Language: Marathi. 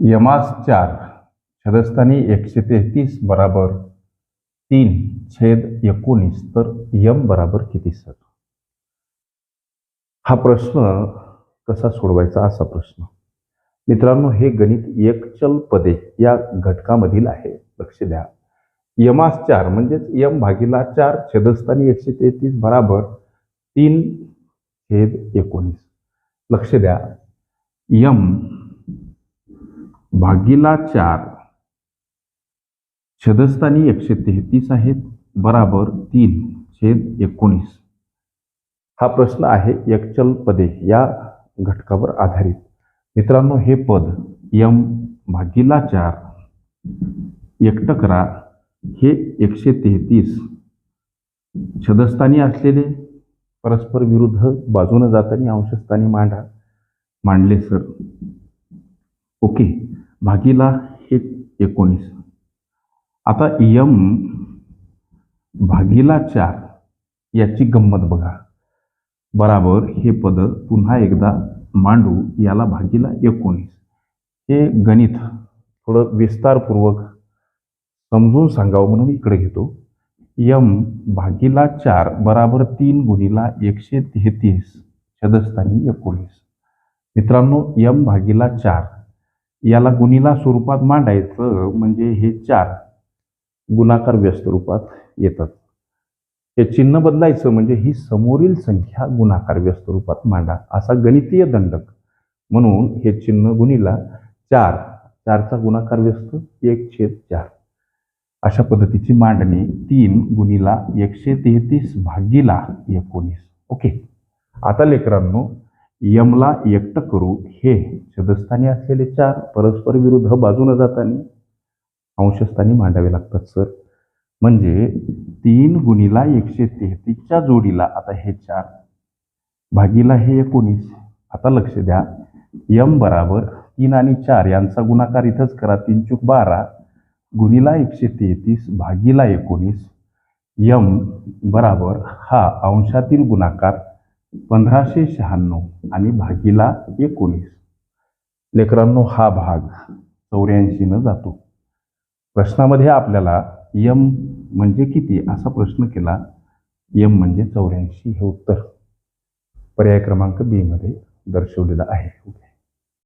यमास चार छदस्थानी एकशे तेहतीस बराबर तीन छेद एकोणीस तर यम बराबर किती सर? हा प्रश्न कसा सोडवायचा? असा प्रश्न. मित्रांनो हे गणित एकचल पदे या घटकामधील आहे. लक्ष द्या. यमास चार म्हणजेच यम भागीला चार छेदस्थानी एकशे तेहतीस बराबर तीन छेद एकोणीस. लक्ष द्या. यम भागीला चार. छदस्थानी एकशे तेहतीस आहेत बराबर तीन छेद एकोणीस. हा प्रश्न आहे एकचल पदे या घटकावर आधारित. मित्रांनो हे पद यम भागीला चार एकटकरा हे एकशे तेहतीस छदस्थानी असलेले परस्पर विरुद्ध बाजूनं जाताना अंशस्थानी मांडा. मांडले सर. ओके. भागीला हे एकोणीस. आता यम भागीला चार याची गंमत बघा. बराबर हे पद पुन्हा एकदा मांडू याला भागीला एकोणीस. हे गणित थोडं विस्तारपूर्वक समजून सांगावं म्हणून इकडे घेतो. यम भागीला चार बराबर तीन गुणीला एकशे तेहतीस. छदस्थानी एकोणीस. मित्रांनो यम भागीला चार. याला गुणीला स्वरूपात मांडायचं म्हणजे हे चार गुणाकार व्यस्त रूपात येतात. हे चिन्ह बदलायचं म्हणजे ही समोरील संख्या गुणाकार व्यस्त रूपात मांडा असा गणितीय दंडक. म्हणून हे चिन्ह गुणीला चार. चारचा गुणाकार व्यस्त एक छेद चार. अशा पद्धतीची मांडणी तीन गुणीला एकशे तेहतीस भागीला एकोणीस. ओके. आता लेकरांनो यमला एकटं करू हे. छदस्थानी असलेले चार परस्पर विरुद्ध बाजून जाताना अंशस्थानी मांडावे लागतात सर. म्हणजे तीन गुणीला एकशे तेहतीसच्या जोडीला आता हे चार. भागीला हे एकोणीस. आता लक्ष द्या. यम बराबर तीन आणि चार यांचा गुणाकार इथंच करा. तीन चूक बारा. गुणीला एकशे तेहतीस भागीला एकोणीस. यम बराबर हा अंशातील गुणाकार पंधराशे शहाण्णव आणि भागीला एकोणीस. लेकरांनो हा भाग चौऱ्याऐंशीनं जातो. प्रश्नामध्ये आपल्याला यम म्हणजे किती असा प्रश्न केला? यम म्हणजे चौऱ्याऐंशी हे उत्तर. पर्याय क्रमांक बी मध्ये दर्शवलेलं आहे. ओके.